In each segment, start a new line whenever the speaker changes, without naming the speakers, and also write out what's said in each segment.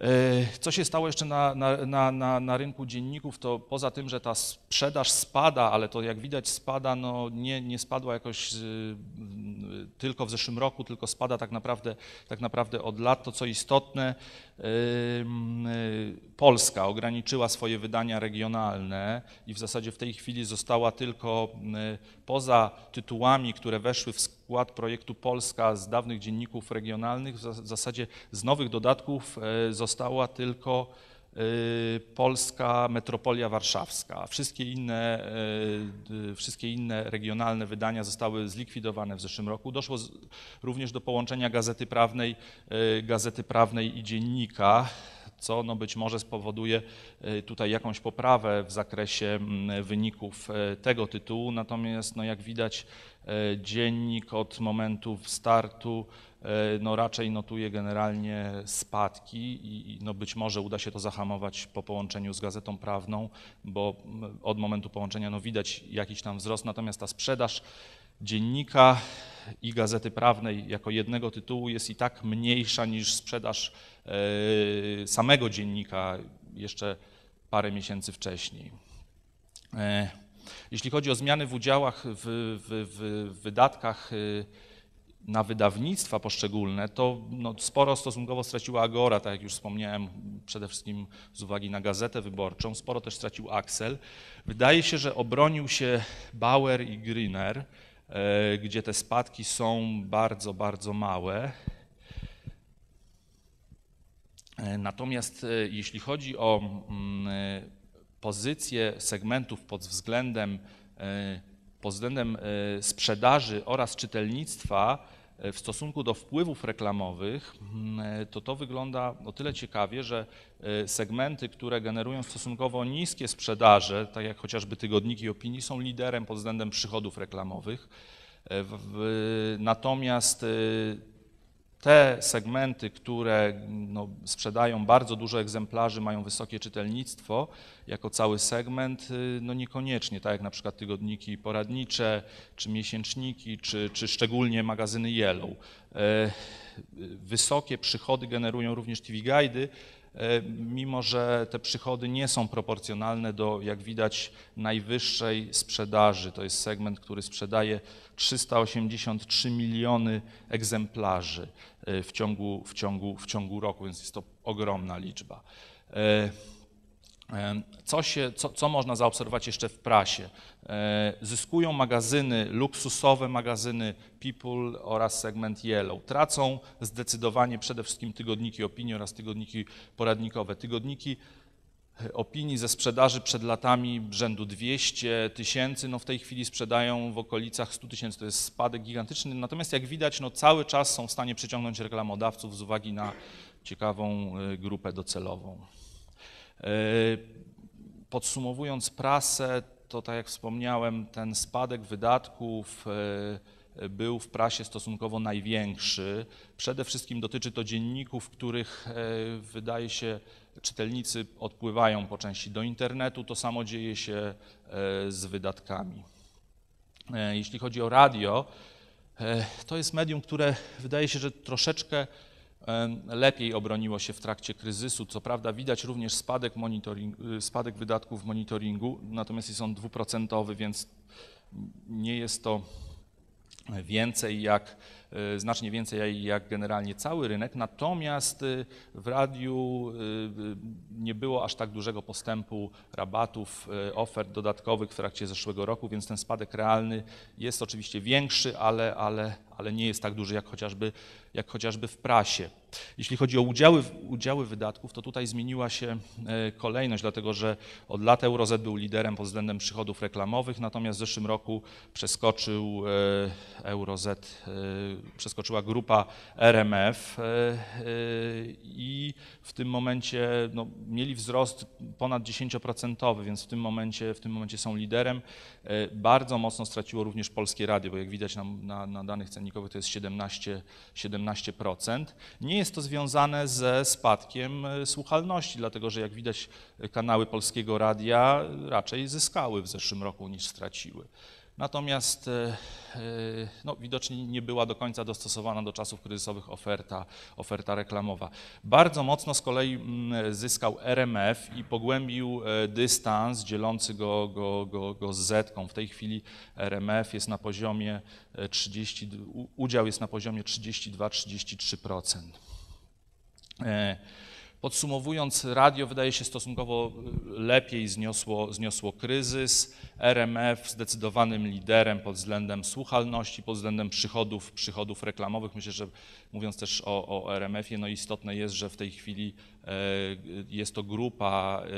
E, co się stało jeszcze na, na, na, na, rynku dzienników, to poza tym, że ta sprzedaż spada, ale to jak widać spada, no nie, nie spadła jakoś tylko w zeszłym roku, tylko spada tak naprawdę, tak naprawdę od lat. To co istotne, Polska ograniczyła swoje wydania regionalne i w zasadzie w tej chwili została tylko poza tytułami, które weszły w skład projektu Polska z dawnych dzienników regionalnych, w zasadzie z nowych dodatków e, została tylko Polska Metropolia Warszawska. Wszystkie inne, e, wszystkie inne regionalne wydania zostały zlikwidowane w zeszłym roku. Doszło również do połączenia Gazety Prawnej, Gazety Prawnej i Dziennika co no być może spowoduje e, tutaj jakąś poprawę w zakresie mm, wyników e, tego tytułu. Natomiast no jak widać e, dziennik od momentu startu no raczej notuje generalnie spadki i no być może uda się to zahamować po połączeniu z gazetą prawną, bo mm, od momentu połączenia no widać jakiś tam wzrost, natomiast ta sprzedaż dziennika i gazety prawnej jako jednego tytułu jest i tak mniejsza niż sprzedaż e, samego dziennika jeszcze parę miesięcy wcześniej. E, jeśli chodzi o zmiany w udziałach w, w, w wydatkach e, na wydawnictwa poszczególne, to no, sporo stosunkowo straciła Agora, tak jak już wspomniałem, przede wszystkim z uwagi na gazetę wyborczą, sporo też stracił Axel. Wydaje się, że obronił się Bauer i Griner, gdzie te spadki są bardzo, bardzo małe. E, natomiast e, jeśli chodzi o mm, pozycję segmentów pod względem, pod względem sprzedaży oraz czytelnictwa, E, w stosunku do wpływów reklamowych, mm, e, to to wygląda o tyle ciekawie, że e, segmenty, które generują stosunkowo niskie sprzedaże, tak jak chociażby tygodniki opinii, są liderem pod względem przychodów reklamowych. Natomiast te segmenty, które no, sprzedają bardzo dużo egzemplarzy, mają wysokie czytelnictwo, jako cały segment, y, no niekoniecznie, tak jak na przykład tygodniki poradnicze, czy miesięczniki, czy, czy szczególnie magazyny Yellow. E, wysokie przychody generują również TV Guidy, E, mimo że te przychody nie są proporcjonalne do, jak widać, najwyższej sprzedaży. To jest segment, który sprzedaje 383 miliony egzemplarzy e, w ciągu, w ciągu, w ciągu roku, więc jest to ogromna liczba. E, co, się, co, co, można zaobserwować jeszcze w prasie? Zyskują magazyny, luksusowe magazyny People oraz segment Yellow. Tracą zdecydowanie przede wszystkim tygodniki opinii oraz tygodniki poradnikowe. Tygodniki e, opinii ze sprzedaży przed latami rzędu 200 tysięcy, no w tej chwili sprzedają w okolicach 100 tysięcy, to jest spadek gigantyczny, natomiast jak widać, no cały czas są w stanie przyciągnąć reklamodawców z uwagi na ciekawą e, grupę docelową. E, podsumowując prasę, to tak jak wspomniałem, ten spadek wydatków e, był w prasie stosunkowo największy. Przede wszystkim dotyczy to dzienników, których e, wydaje się czytelnicy odpływają po części do internetu. To samo dzieje się z wydatkami. Jeśli chodzi o radio, to jest medium, które wydaje się, że troszeczkę lepiej obroniło się w trakcie kryzysu. Co prawda widać również spadek, y, spadek wydatków monitoringu, natomiast jest on dwuprocentowy, więc nie jest to więcej jak, e, znacznie więcej jak generalnie cały rynek, natomiast e, w radiu e, nie było aż tak dużego postępu rabatów, ofert dodatkowych w trakcie zeszłego roku, więc ten spadek realny jest oczywiście większy, ale, ale, ale nie jest tak duży jak chociażby, jak chociażby w prasie. Jeśli chodzi o udziały, udziały wydatków, to tutaj zmieniła się kolejność, dlatego że od lat EuroZ był liderem pod względem przychodów reklamowych, natomiast w zeszłym roku przeskoczył EuroZ y, przeskoczyła grupa RMF i w tym momencie no, mieli wzrost ponad 10%, więc w tym momencie, w tym momencie są liderem. Bardzo mocno straciło również Polskie Radio, bo jak widać na, na, na danych cennikowych to jest 17%, 17%. Nie jest to związane ze spadkiem słuchalności, dlatego że jak widać kanały Polskiego Radia raczej zyskały w zeszłym roku niż straciły. Natomiast e, e, no, widocznie nie była do końca dostosowana do czasów kryzysowych oferta, oferta reklamowa. Bardzo mocno z kolei zyskał RMF i pogłębił e, dystans dzielący go, go, go, go z Zetką. W tej chwili RMF jest na poziomie e, 30, u- udział jest na poziomie 32-33%. E, Podsumowując, radio wydaje się stosunkowo y, lepiej zniosło, zniosło kryzys. RMF zdecydowanym liderem pod względem słuchalności, pod względem przychodów, przychodów reklamowych. Myślę, że mówiąc też o, o RMF-ie, no istotne jest, że w tej chwili e, jest to grupa, e,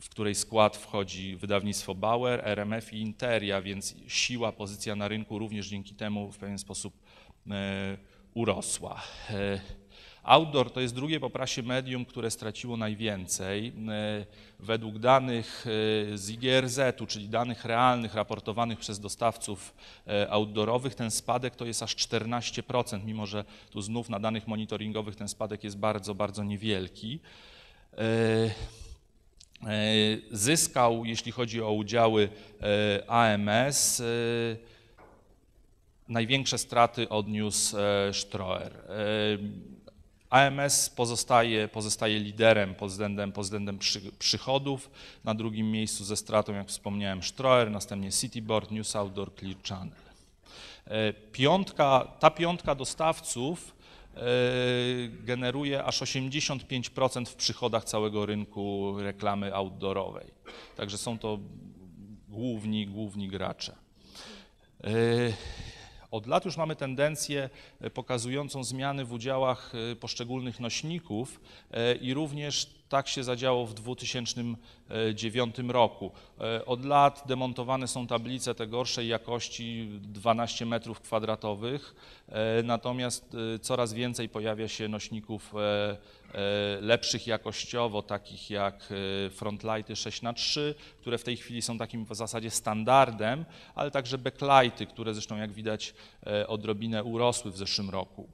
w której skład wchodzi wydawnictwo Bauer, RMF i Interia, więc siła, pozycja na rynku również dzięki temu w pewien sposób e, urosła. Outdoor to jest drugie po prasie medium, które straciło najwięcej. E, Według danych e, z IGRZ-u, czyli danych realnych raportowanych przez dostawców e, outdoorowych, ten spadek to jest aż 14%, mimo że tu znów na danych monitoringowych ten spadek jest bardzo, bardzo niewielki. Zyskał, jeśli chodzi o udziały AMS, największe straty odniósł Stroer. E, AMS pozostaje, pozostaje liderem pod względem, pod względem przy, przychodów. Na drugim miejscu ze stratą, jak wspomniałem, Stroer, następnie Cityboard, News Outdoor, Clear Channel. E, Piątka, ta piątka dostawców e, generuje aż 85% w przychodach całego rynku reklamy outdoorowej. Także są to główni, główni gracze. Od lat już mamy tendencję e, pokazującą zmiany w udziałach e, poszczególnych nośników e, i również tak się zadziało w 2009 roku. E, Od lat demontowane są tablice te gorszej jakości 12 metrów kwadratowych, e, natomiast e, coraz więcej pojawia się nośników e, e, lepszych jakościowo, takich jak e, frontlighty 6 na 3 które w tej chwili są takim w zasadzie standardem, ale także backlighty, które zresztą jak widać e, odrobinę urosły w zeszłym roku.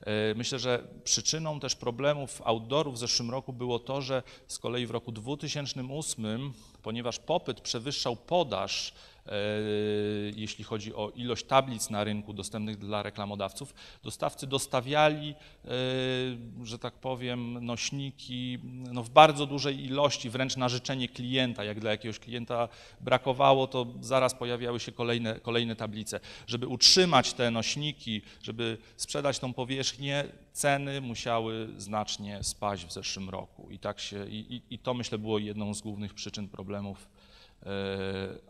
E, Myślę, że przyczyną też problemów outdoorów w zeszłym roku było to, że z kolei w roku 2008, ponieważ popyt przewyższał podaż, jeśli chodzi o ilość tablic na rynku dostępnych dla reklamodawców, dostawcy dostawiali, e, że tak powiem, nośniki no, w bardzo dużej ilości, wręcz na życzenie klienta. Jak dla jakiegoś klienta brakowało, to zaraz pojawiały się kolejne, kolejne tablice. Żeby utrzymać te nośniki, żeby sprzedać tą powierzchnię, ceny musiały znacznie spaść w zeszłym roku. I, tak się, i, i- to myślę było jedną z głównych przyczyn problemów e,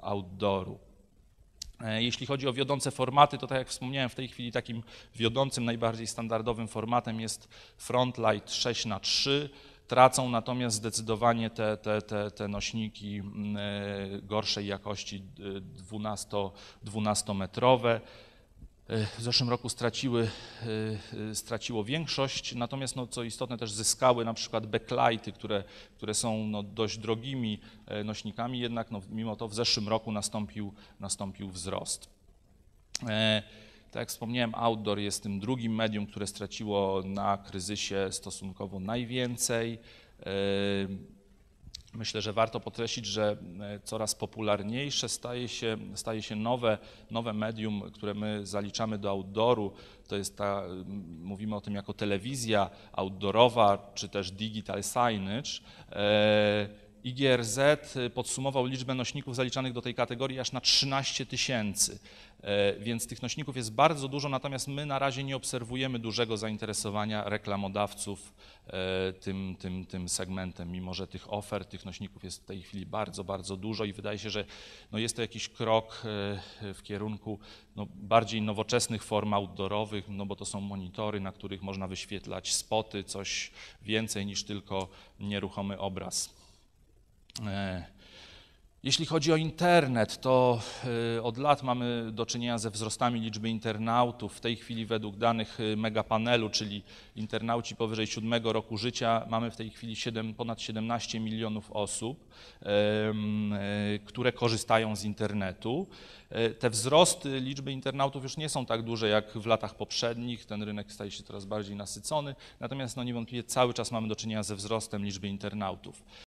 outdooru. E, Jeśli chodzi o wiodące formaty, to tak jak wspomniałem, w tej chwili takim wiodącym, najbardziej standardowym formatem jest Frontlight 6 na 3 Tracą natomiast zdecydowanie te, te, te, te nośniki mm, e, gorszej jakości 12, 12-metrowe. E, W zeszłym roku straciły, e, e, straciło większość, natomiast no, co istotne też zyskały na przykład backlighty, które, które są no, dość drogimi e, nośnikami, jednak no, mimo to w zeszłym roku nastąpił, nastąpił wzrost. E, Tak jak wspomniałem, outdoor jest tym drugim medium, które straciło na kryzysie stosunkowo najwięcej. Myślę, że warto podkreślić, że e, coraz popularniejsze staje się, staje się nowe, nowe medium, które my zaliczamy do outdooru. To jest ta, m, mówimy o tym jako telewizja outdoorowa, czy też digital signage. E, IGRZ podsumował liczbę nośników zaliczanych do tej kategorii aż na 13 tysięcy, więc tych nośników jest bardzo dużo, natomiast my na razie nie obserwujemy dużego zainteresowania reklamodawców e, tym, tym, tym segmentem, mimo że tych ofert, tych nośników jest w tej chwili bardzo, bardzo dużo i wydaje się, że no jest to jakiś krok e, w kierunku no bardziej nowoczesnych form outdoorowych, no bo to są monitory, na których można wyświetlać spoty, coś więcej niż tylko nieruchomy obraz. Jeśli chodzi o internet, to y, od lat mamy do czynienia ze wzrostami liczby internautów. W tej chwili według danych y, Megapanelu, czyli internauci powyżej 7 roku życia, mamy w tej chwili 7, ponad 17 milionów osób, y, które korzystają z internetu. E, Te wzrosty liczby internautów już nie są tak duże jak w latach poprzednich, ten rynek staje się coraz bardziej nasycony, natomiast no niewątpliwie cały czas mamy do czynienia ze wzrostem liczby internautów.